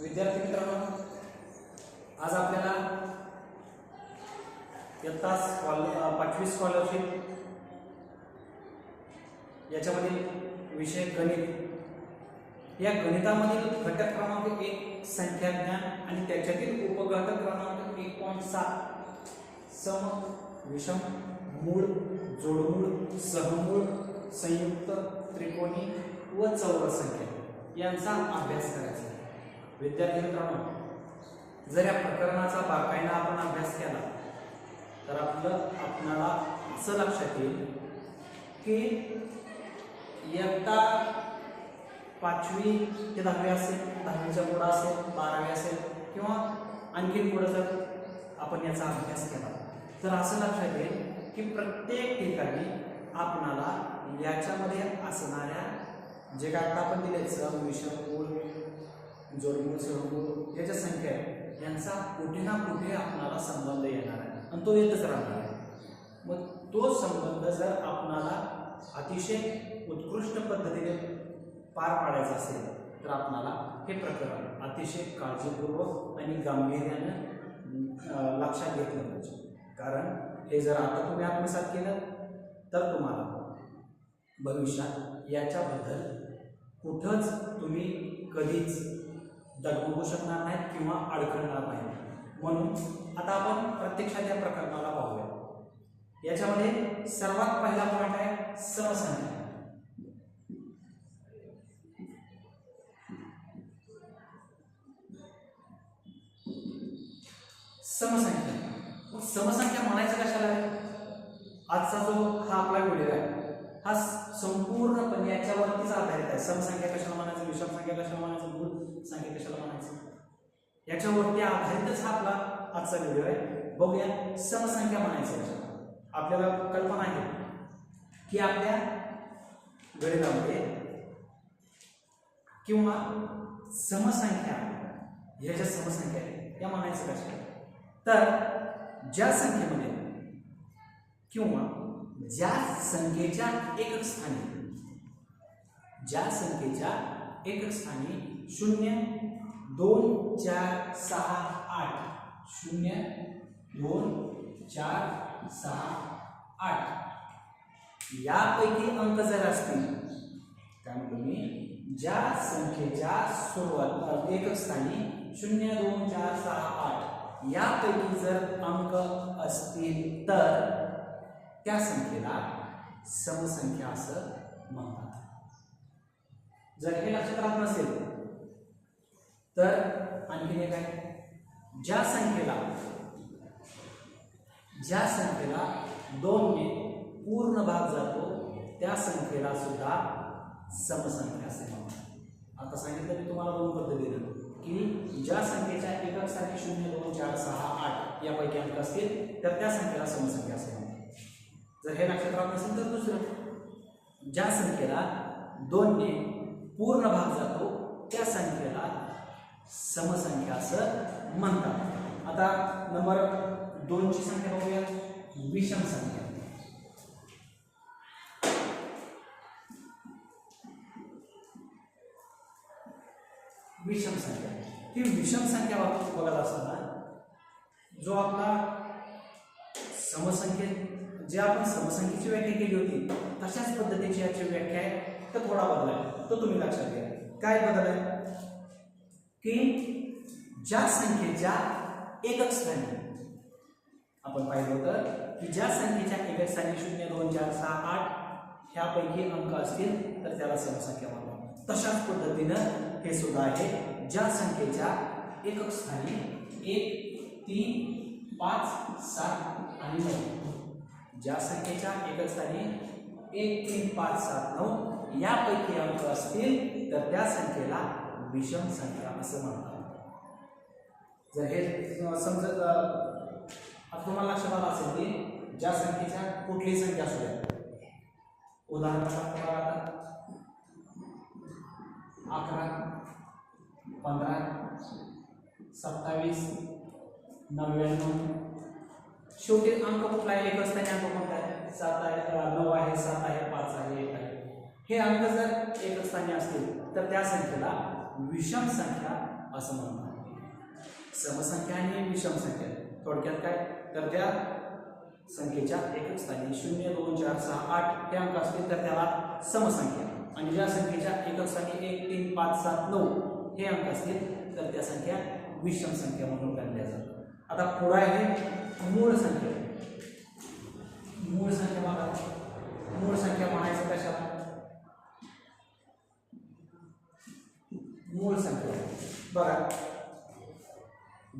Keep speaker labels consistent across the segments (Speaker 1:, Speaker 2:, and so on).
Speaker 1: विद्यार्थी मित्रांनो आज आपल्याला इयत्ता स्कॉल पाचवी स्कॉलरशिप याच्यामधील विषय गणित. या गणितामधील घटक क्रमांक एक संख्या ज्ञान आणि त्याच्यातील उपघटक क्रमांक एक पॉईंट सात सम विषम मूळ जोडमूळ सहमूळ संयुक्त त्रिकोणी व चौरस संख्या. यांचा अभ्यास करायचा. आहे. विद्यार्थी मित्रांनो जर या प्रकरणाचा बारकाईनं आपण अभ्यास केला तर आपलं आपणाला असं लक्षात येईल की इयत्ता पाचवी ते दहावी असेल दहावीच्या पुढं असेल बारावी असेल किंवा आणखीन पुढं जर आपण याचा अभ्यास केला तर असं लक्षात येईल की प्रत्येक ठिकाणी आपणाला याच्यामध्ये असणाऱ्या जे काय आता आपण दिले सम विषम मूळ जोडमूळ या याच्या संख्या आहे यांचा कुठे ना कुठे आपणाला संबंध येणार आहे. आणि तो येतच राहणार आहे. मग तो संबंध जर आपणाला अतिशय उत्कृष्ट पद्धतीने पार पाडायचा असेल तर आपणाला हे प्रकरण अतिशय काळजीपूर्वक आणि गांभीर्यानं लक्षात घेतलं पाहिजे. कारण हे जर आता तुम्ही आत्मसात केलं तर तुम्हाला भविष्यात याच्याबद्दल कुठंच तुम्ही कधीच डगमगू शकणार नाहीत किंवा अडखळणार नाहीत. म्हणून आता आपण प्रत्यक्षात या प्रकरणाला पाहूया. याच्यामध्ये सर्वात पहिला पॉईंट आहे समसंख्या समसंख्या समसंख्या म्हणायचं कशाला आहे? आजचा जो हा आपला व्हिडिओ आहे हा संपूर्णपणे याच्या आधारित आहे समसंख्या कशाला म्हणायचं विषम संख्या कशाला म्हणायचं मूळ संख्या कशाला म्हणायचं याच्यावरती आधारितच हा आपला आजचा व्हिडिओ आहे. बघूया. समसंख्या म्हणायचं आपल्याला कल्पना आहे. की आपल्या गणितामध्ये किंवा समसंख्या ह्या ज्या समसंख्या आहेत त्या म्हणायचं कशा तर ज्या संख्येमध्ये किंवा ज्या संख्येच्या एकक स्थानी ज्या संख्येच्या एकक स्थानी शून्य दोन चार सहा आठ. शून्य दोन चार सहा आठ. यापैकी अंक जर असतील काय तुम्ही ज्या संख्येच्या सुरुवात एकक स्थानी शून्य दोन चार सहा आठ. यापैकी जर अंक असतील तर त्या संख्येला समसंख्या असं म्हणतात. जर हे लक्षात राहत नसेल तर आणखीन एक आहे. ज्या संख्येला ज्या संख्येला दोनने पूर्ण भाग जातो त्या संख्येला सुद्धा समसंख्या असे म्हणतात. आता सांगितलं मी तुम्हाला दोन पद्धतीनं की ज्या संख्येच्या एककसाठी शून्य दोन चार सहा आठ यापैकी अंक असतील तर त्या संख्येला समसंख्या असे म्हणतात. जर हे लक्षात राहत नसेल तर दुसरं. ज्या संख्येला दोनने पूर्ण भाग जातो त्या संख्येला समसंख्या असं म्हणतात. आता नंबर दोनची संख्या बघूया. विषम संख्या. विषम संख्या. ही विषम संख्या बाबतीत बघत असताना जो आपला समसंख्ये जे आपण समसंख्येची व्याख्या केली होती तशाच पद्धतीची याची व्याख्या आहे. तर थोडा बदल आहे. तो तुम्ही लक्षात घ्या. काय बदल आहे? की ज्या संख्येच्या एकक स्थानी आपण पाहिलं होतं की ज्या संख्येच्या एकक स्थानी शून्य दोन चार सहा आठ ह्यापैकी अंक असतील तर त्याला समसंख्या म्हणतात. तशाच पद्धतीनं हे सुद्धा आहे. ज्या संख्येच्या एकक स्थानी एक तीन पाच सात आणि नऊ. ज्या संख्येच्या एकक स्थानी एक तीन पाच सात नऊ यापैकी अंक असतील तर त्या संख्येला विषम संख्या असं म्हणतात. जर हे समजत, आता तुम्हाला लक्षात असेल की ज्या संख्येच्या संख्या असू द्या. उदाहरणार्थ बघा आता अकरा, पंधरा, सत्तावीस, नव्याण्णव. शेवटी अंक कुठला आहे? एक असताना अंक कोणता आहे? सात आहे नऊ आहे, सात आहे, पाच आहे, एक आहे. हे अंक जर एक स्थानी असतील, तर त्या संख्येला विषम संख्या असं म्हणतात. समसंख्या आणि विषम संख्या थोडक्यात काय? तर त्या संख्येच्या एकक स्थानी शून्य दोन चार सहा आठ हे अंक असतील तर त्याला समसंख्या. आणि ज्या संख्येच्या एकक स्थानी एक तीन पाच सात नऊ हे अंक असतील तर त्या संख्या विषम संख्या म्हणून गणल्या जातात. आता पुढे आहे मूळ संख्या. मूळ संख्या बघा मूळ संख्या म्हणायचं कशाला मूळ संख्या बघा.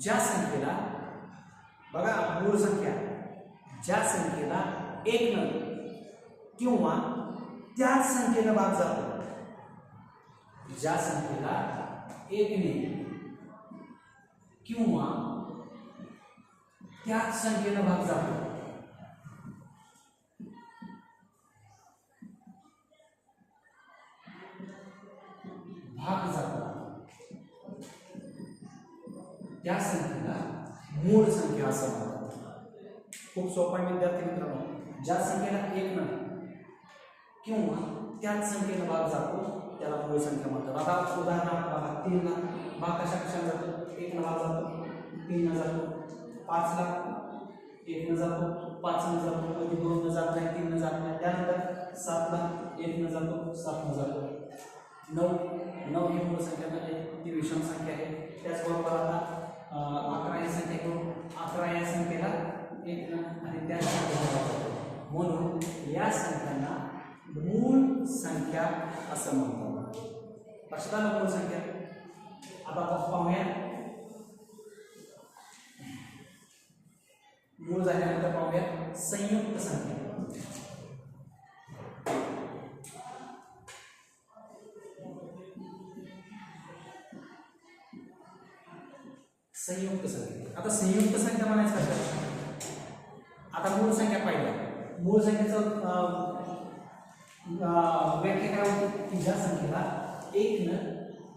Speaker 1: ज्या संख्येला बघा मूळ संख्या. ज्या संख्येला एक न किंवा त्याच संख्येनं भाग जातो. ज्या संख्येला एकने किंवा त्याच संख्येनं भाग जातो. त्या संख्येला मूळ संख्या असं म्हणतात. खूप सोपा आहे विद्यार्थी मित्रांनो. ज्या संख्येला एक नाही किंवा त्याच संख्येनं भाग जातो त्याला मूळ संख्या म्हणतात. आता उदाहरणार्थ बघा तीन भाग कशा कशाने जातो? एक न भाग जातो. तीन न जातो. पाच लाख एक न जातो. पाच न जातो. कधी दोन न जात नाही तीन न जात नाही. त्यानंतर सात लाख एक न जातो सात न जातो. नऊ. नऊ ही मूळ संख्या म्हणजे ती विषम संख्या आहे. त्याचबरोबर आता अकरा या संख्या घेऊ अकरा या संख्येला एक आणि त्या संख्येला म्हणून या संख्यांना मूळ संख्या असं म्हणतात लक्षात आलं मूळ संख्या? आता आपण पाहूया. मूळ झाल्यानंतर पाहूया संयुक्त संख्या. संयुक्त संख्या. आता संयुक्त संख्या म्हणायचं कशा आता मूळ संख्या पाहिल्या मूळ संख्येचं व्याख्या काय होती? की ज्या संख्येला एक न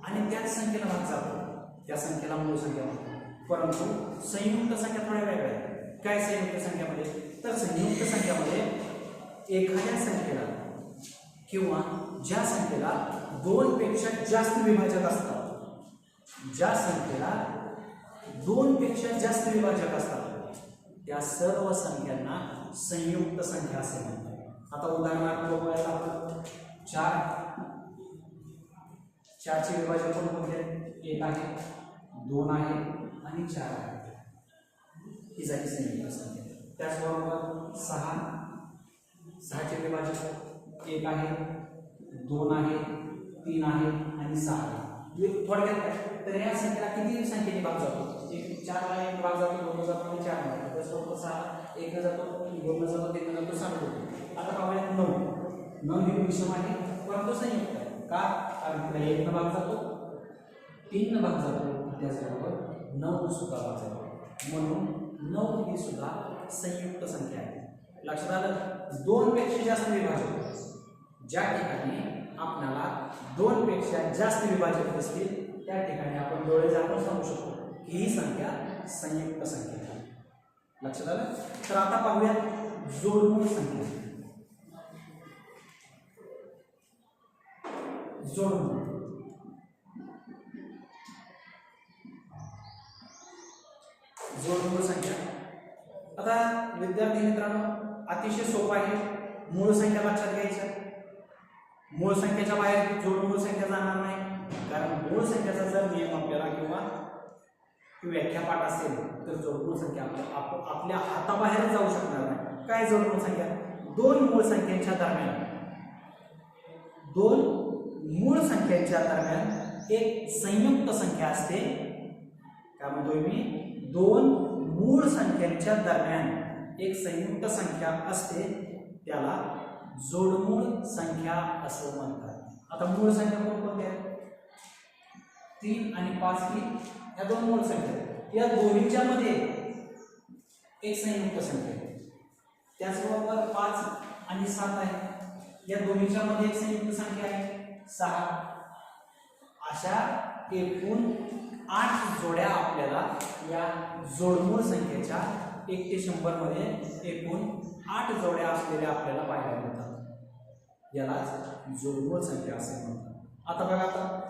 Speaker 1: आणि त्याच संख्येला भाग जातो त्या संख्येला मूळ संख्या म्हणतो. परंतु संयुक्त संख्या थोड्या वेगळ्या आहेत. काय संयुक्त संख्यामध्ये? तर संयुक्त संख्यामध्ये एखाद्या संख्येला किंवा ज्या संख्येला दोन पेक्षा जास्त विभाजक असतात ज्या संख्येला दोन पेक्षा जास्त विभाजक असतात. त्या सर्व संख्यांना संयुक्त संख्या असे म्हणतात. आता उदाहरणार्थ बघूया आपण चार. चारचे विभाजक कोणकोणते? आहेत? एक आहे दोन आहे आणि चार आहे. ही झाली संयुक्त संख्या. त्याचबरोबर सहा. सहाचे विभाजक एक आहे दोन आहे तीन आहे आणि सहा आहे. थोडक्यात तर या संख्येला किती संख्येने भाग जातो? म्हणजे एक चारला एक भाग जातो दोन जातो आणि चार भाग जातो. त्याचबरोबर सहा एक जातो दोन जातो तीन जातो सात जातो आता पाहूया नऊ. नऊ ही विषम आहे परंतु संयुक्त आहे. का? कारण तिला एक भाग जातो तीन भाग जातो. त्याचबरोबर नऊ सुद्धा भाग जातो. म्हणून नऊ ही सुद्धा संयुक्त संख्या आहे. लक्षात आलं? दोनपेक्षा जास्त विभाजक. ज्या ठिकाणी आपल्याला दोनपेक्षा जास्त विभाजक असतील त्या ठिकाणी आपण डोळे झाकून सांगू शकतो. ही संख्या संयुक्त संख्या आहे लक्षात आलं तर आता पाहूया जोडमूळ संख्या। जोडमूळ जोडमूळ संख्या। आता विद्यार्थी मित्रांनो, अतिशय सोपं आहे. मूळ संख्या लक्षात घ्यायचं. मूळ संख्येच्या बाहेर जोडमूळ संख्या जाणार नाही. कारण मूळ संख्याचा जर नियम आपल्याला किंवा व्याख्यापाठ असेल तर जोडमूळ संख्या आपल्या आप- आपल्या हाताबाहेर जाऊ शकणार नाही. काय जोडमूळ संख्या? दोन मूळ संख्यांच्या दरम्यान. दोन मूळ संख्यांच्या दरम्यान एक संयुक्त संख्या असते. काय म्हणतोय मी? दोन मूळ संख्यांच्या दरम्यान एक संयुक्त संख्या असते. त्याला जोडमूळ संख्या असं म्हणतात. आता मूळ संख्या कोणकोणत्या? आहेत तीन आणि पाच ही या दोन मूळ संख्या या दोन्हीच्या मध्ये एक संयुक्त संख्या आहे. त्याचबरोबर पाच आणि सात आहे. या दोन्हीच्या मध्ये एक संयुक्त संख्या आहे. सहा. अशा एकूण आठ जोड्या आपल्याला या जोडमूळ संख्येच्या एक ते शंभरमध्ये एकूण आठ जोड्या असलेल्या आपल्याला पाहायला मिळतात. यालाच जोडमूळ संख्या असे म्हणतात. आता बघा आता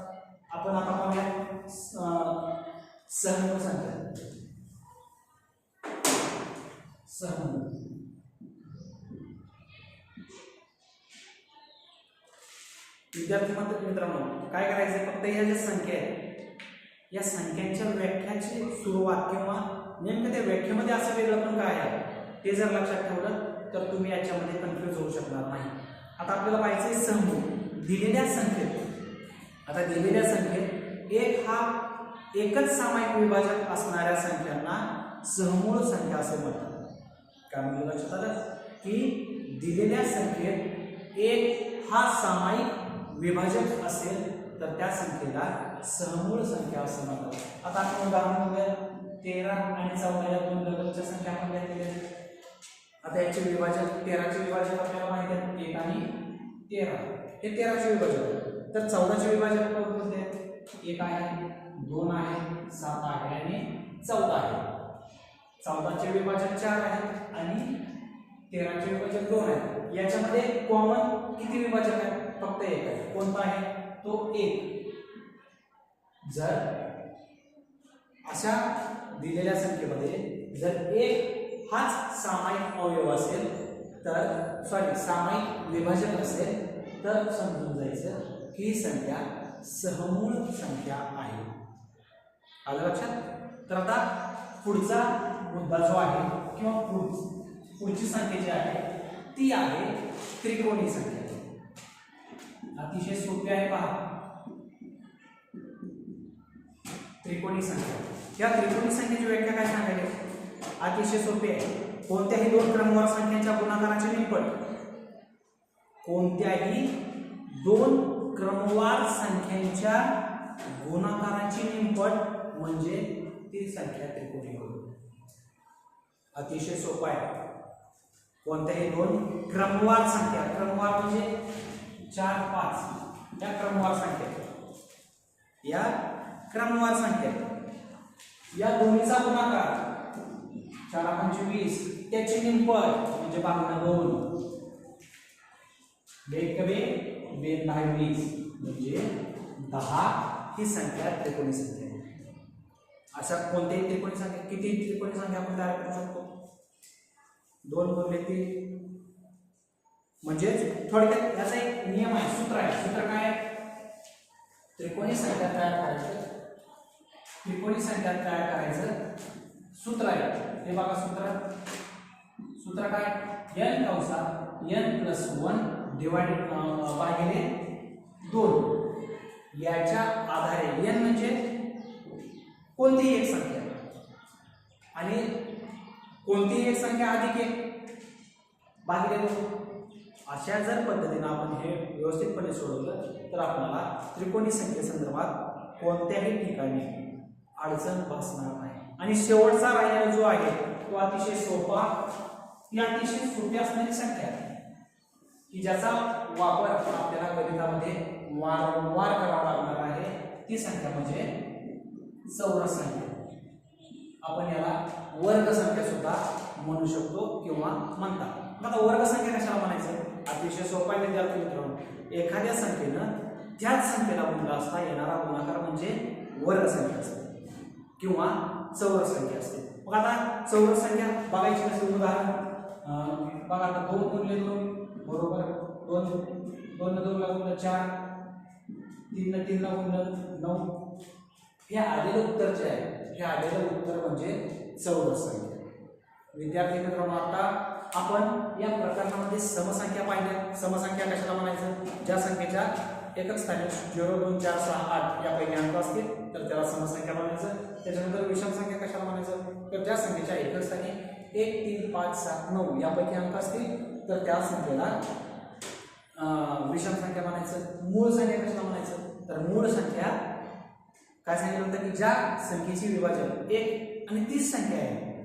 Speaker 1: आपण आता पाहूया सहन सांगतात सहन विद्यार्थी म्हणतात मित्रांनो काय करायचं फक्त या ज्या संख्या आहेत या संख्यांच्या व्याख्याची सुरुवात किंवा नेमकं त्या व्याख्येमध्ये असं वेगळं पण काय आहे ते जर लक्षात ठेवलं तर तुम्ही याच्यामध्ये कन्फ्यूज होऊ शकणार नाही. आता आपल्याला पाहिजे समूह दिलेल्या संख्येत. आता दिलेल्या संख्येत एक हा एकच सामायिक विभाजक असणाऱ्या संख्यांना सहमूळ संख्या असे म्हणतात. काय म्हणजे लक्षात आलं? की दिलेल्या संख्येत एक हा सामायिक विभाजक असेल तर त्या संख्येला सहमूळ संख्या असं म्हणतात. आता आपण उदाहरण बघूया. तेरा आणि चौदा या दोन लगतच्या संख्या आपण घेतलेल्या आता याचे विभाजक तेराचे विभाजक आपल्याला माहिती आहे एक आणि तेरा. हे तेराचे विभाजक. तर चौदाचे विभाजक कोणते एक आहे. दोन आहे सात आहे आणि चौदा आहे. चौदाचे विभाजन चार आहे आणि तेराचे विभाजक दोन आहे. याच्यामध्ये कॉमन किती विभाजन आहे? फक्त एक आहे. कोणता आहे? तो एक. जर अशा दिलेल्या संख्येमध्ये जर एक हाच सामायिक अवयव असेल तर सॉरी सामायिक विभाजन असेल तर समजून जायचं की ही संख्या सहमूळ संख्या आहे. आलं लक्षात? तर आता पुढचा मुद्दा जो आहे किंवा पुढ- पुढची संख्या जी आहे ती आहे त्रिकोणी संख्या. अतिशय सोपी आहे पहा. त्रिकोणी संख्या. या त्रिकोणी संख्येची व्याख्या काय सांगायची? अतिशय सोपी आहे. कोणत्याही दोन क्रमवार संख्यांच्या गुणाकाराचे निपट कोणत्याही दोन क्रमवार संख्यांच्या गुणाकाराची निपट म्हणजे ती संख्या त्रिकोणी होईल अतिशय सोपं आहे. कोणत्याही दोन क्रमवार संख्या क्रमवार म्हणजे चार पाच या क्रमवार संख्या. या क्रमवार संख्या. या दोन्हीचा गुणाकार चार पंचवीस त्याची निंपट म्हणजे बावन्न दोन. वेग कवे वेग दहा वीस म्हणजे दहा ही संख्या त्रिकोणी संख्या. अशा कोणत्याही त्रिकोणी संख्या किती त्रिकोणी संख्या आपण तयार करू शकतो. दोन गुणले तीन. म्हणजेच थोडक्यात याचा एक नियम आहे सूत्र आहे. सूत्र काय आहे? त्रिकोणी संख्या तयार करायचं. त्रिकोणी संख्या तयार करायचं. सूत्र आहे. हे बघा सूत्र. सूत्र काय? एन कंसा एन प्लस वन डिवायडेड भागिले दोन. याच्या आधारे एन म्हणजे कोणतीही एक संख्या. आणि कोणतीही एक संख्या अधिक एक. भागिले दोन अशा जर पद्धतीनं आपण हे व्यवस्थितपणे सोडवलं तर आपल्याला त्रिकोणी संख्येसंदर्भात कोणत्याही ठिकाणी अडचण भासणार नाही. आणि शेवटचा राहिलेला जो आहे तो अतिशय सोपा ही अतिशय सोपी असणारी संख्या आहे. की ज्याचा वापर आपल्याला गणितामध्ये वारंवार करावा लागणार आहे ती संख्या म्हणजे चौरस संख्या आपण याला वर्ग संख्या सुद्धा म्हणू शकतो किंवा म्हणतात आता वर्ग संख्या कशाला म्हणायचं? अतिशय सोपा विद्यार्थी मित्रांनो. एखाद्या संख्येनं त्याच संख्येला गुणला असता येणारा गुणाकार म्हणजे वर्ग संख्या असते किंवा चौरस संख्या असते. मग आता चौरस संख्या बघायची नसेल उदाहरण? बघा आता दोन गुणले दोन बरोबर दोन दोन दोन लागून चार तीन तीनला लागून नऊ. हे आलेलं उत्तर जे आहे हे आलेलं उत्तर म्हणजे चौरस संख्या विद्यार्थी मित्रांनो आता आपण या प्रकरणामध्ये समसंख्या पाहिल्या. समसंख्या कशाला म्हणायचं? ज्या संख्येच्या एकच स्थानी झिरो दोन चार सहा आठ यापैकी अंक असतील तर त्याला समसंख्या म्हणायचं. त्याच्यानंतर विषम संख्या कशाला म्हणायचं? तर ज्या संख्येच्या एकच स्थानी एक तीन पाच सात नऊ यापैकी अंक असतील तर त्या संख्येला विषम संख्या म्हणायचं. मूळ संख्या कशाला म्हणायचं? तर मूळ संख्या काय सांगितलं होतं की ज्या संख्येची विभाजन एक आणि तीस संख्या आहे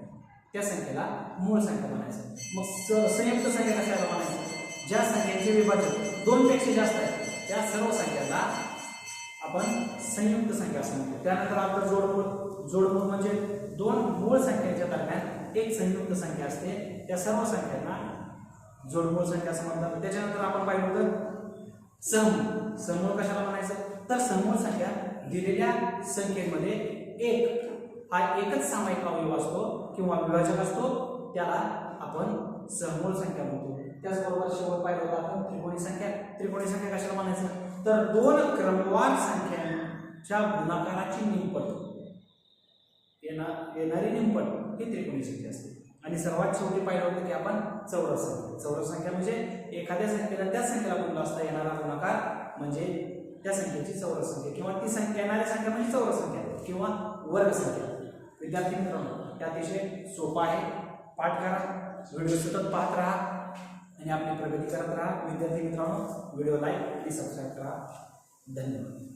Speaker 1: त्या संख्येला मूळ संख्या म्हणायचं. मग स- संयुक्त संख्या कशाला म्हणायचं? ज्या संख्यांचे विभाजन दोन पेक्षा जास्त आहे त्या सर्व संख्याला आपण संयुक्त संख्या असं म्हणतो. त्यानंतर आपलं जोडमूळ जोडमूळ म्हणजे दोन मूळ संख्यांच्या दरम्यान एक संयुक्त संख्या असते त्या सर्व संख्यांना जोडमूळ संख्या असं म्हणतात. त्याच्यानंतर आपण पाहिलं होतं समूळ समूळ कशाला म्हणायचं? तर समूळ संख्या दिलेल्या संख्येमध्ये एक. हा एकच सामायिक अवयव असतो किंवा विभाजक असतो त्याला आपण समूळ संख्या म्हणतो. त्याचबरोबर शेवट पाहिलं होतं आपण त्रिकोणी संख्या. त्रिकोणी संख्या कशाला म्हणायचं? तर दोन क्रमवार संख्यांच्या गुणाकाराची निंपट. येणार येणारी निंपट ही त्रिकोणी संख्या असते. आणि सर्वात शेवटी पाहिलं होतं की आपण चौरस संख्या. चौरस संख्या म्हणजे एखाद्या संख्येला त्या संख्येला गुणला असता येणारा गुणाकार म्हणजे त्या संख्येची चौरस संख्या. किंवा ती संख्या येणाऱ्या संख्या म्हणजे चौरस संख्या. किंवा वर्ग संख्या. विद्यार्थी मित्रांनो हे अतिशय सोपा आहे. पाठ करा. व्हिडिओ सतत पाहत राहा. आणि आपली प्रगती करत राहा. विद्यार्थी मित्रांनो व्हिडिओ लाईक आणि सबस्क्राईब करा. धन्यवाद.